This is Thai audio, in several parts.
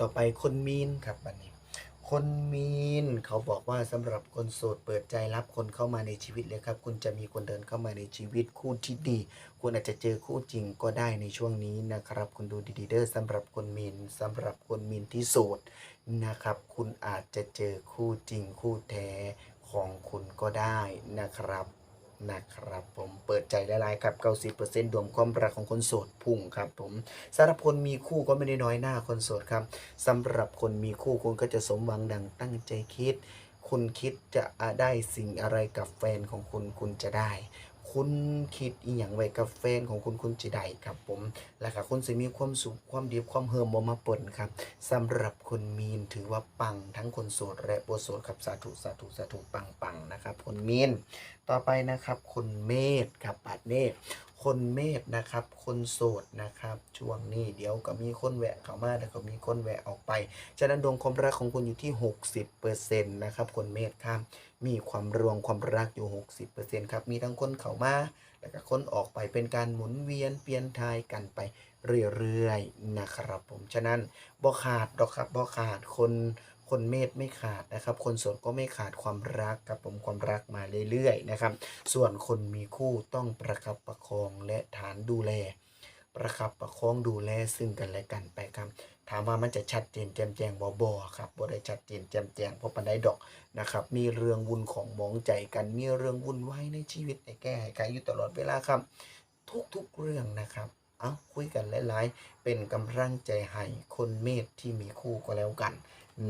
ต่อไปคนมีนครับบัดนี้ คนมีนเขาบอกว่าสำหรับคนโสดเปิดใจรับคนเข้ามาในชีวิตเลยครับ คุณจะมีคนเดินเข้ามาในชีวิตคู่ที่ดี คุณอาจจะเจอคู่จริงก็ได้ในช่วงนี้นะครับ คุณดูดีๆเด้อสำหรับคนมีนสำหรับคนมีนที่โสดนะครับ คุณอาจจะเจอคู่จริงคู่แท้ของคุณก็ได้นะครับ นะครับผมเปิดใจละลายครับ 90%รวงความรักของคนโสดพุ่งครับผมสำหรับคนมีคู่ก็ไม่ได้น้อยหน้าคนโสดครับสำหรับคนมีคู่คุณก็จะสมหวังดังตั้งใจคิด คุณคิดจะได้สิ่งอะไรกับแฟนของคุณคุณจะได้ คุณคิดอีหยังไว้กับแฟนของคุณคุณจะได้ครับผมและค่ะคุณจะมีความสุขความดีความเฮิมบ่มาปนครับสำหรับคนมีนถือว่าปังทั้งคนโสดและโบโสดครับสาธุสาธุสาธุปังปังนะครับคนมีนต่อไปนะครับคนเมษครับปัดเมษ คนเมษนะครับ คนโสดนะครับ ช่วงนี้เดี๋ยวก็มีคนแหวะเข้ามาแล้วก็มีคนแหวะออกไป ฉะนั้นดวงความรักของคุณอยู่ที่ 60%นะครับ คนเมษครับ มีความรวงความรักอยู่ 60%ครับ มีทั้งคนเข้ามาแล้วก็คนออกไปเป็นการหมุนเวียนเปลี่ยนทายกันไปเรื่อยๆนะครับ ผม ฉะนั้นบ่ขาดดอกครับบ่ขาดคน คนเมษไม่ขาดนะครับ คนโสดก็ไม่ขาดความรักครับผมความรักมาเรื่อยๆนะครับ ส่วนคนมีคู่ต้องประคับประคองและฐานดูแล ประคับประคองดูแลซึ่งกันและกันไปครับ ถามว่ามันจะชัดเจนแจ่มแจ้งบ่บ่ครับบ่ได้ชัดเจนแจ่มแจ้งเพราะปันไดดอกนะครับ มีเรื่องวุ่นของมองใจกัน มีเรื่องวุ่นวายในชีวิตในแก้ไขอยู่ตลอดเวลาครับ ทุกๆเรื่องนะครับ เอาคุยกันหลายๆ เป็นกำลังใจให้คนเมษที่มีคู่ก็แล้วกัน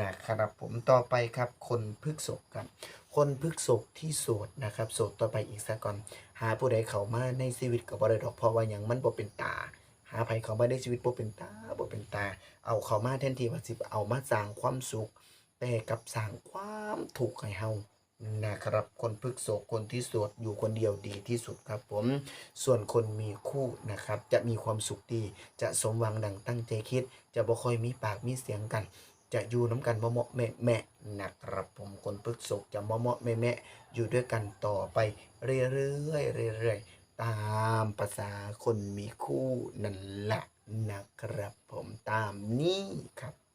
นะครับผมต่อไปครับคนพฤกษกครับ คนพฤกษกที่โสดนะครับโสดต่อไปอีกสักก่อน หาผู้ใดเขามาในชีวิตกับบ่ได้ดอกเพราะว่าหยังมันบ่เป็นตา หาไผเขามาในชีวิตบ่เป็นตาบ่เป็นตา เอาเขามาแทนที่ว่าสิเอามาสร้างความสุข แต่กับสร้างความทุกข์ให้เฮา นะครับ คนพฤกษกคนที่โสดอยู่คนเดียวดีที่สุดครับผม ส่วนคนมีคู่นะครับ จะมีความสุขดี จะสมหวังดังตั้งใจคิด จะบ่ค่อยมีปากมีเสียงกัน จะอยู่น้ำกันมะเหมาะแม่แม่นะครับผมคนพฤกษกจะมะเหมาะแม่แม่อยู่ด้วยกันต่อไปเรื่อยเรื่อยตามภาษาคนมีคู่นั่นแหละนะครับผมตามนี้ครับ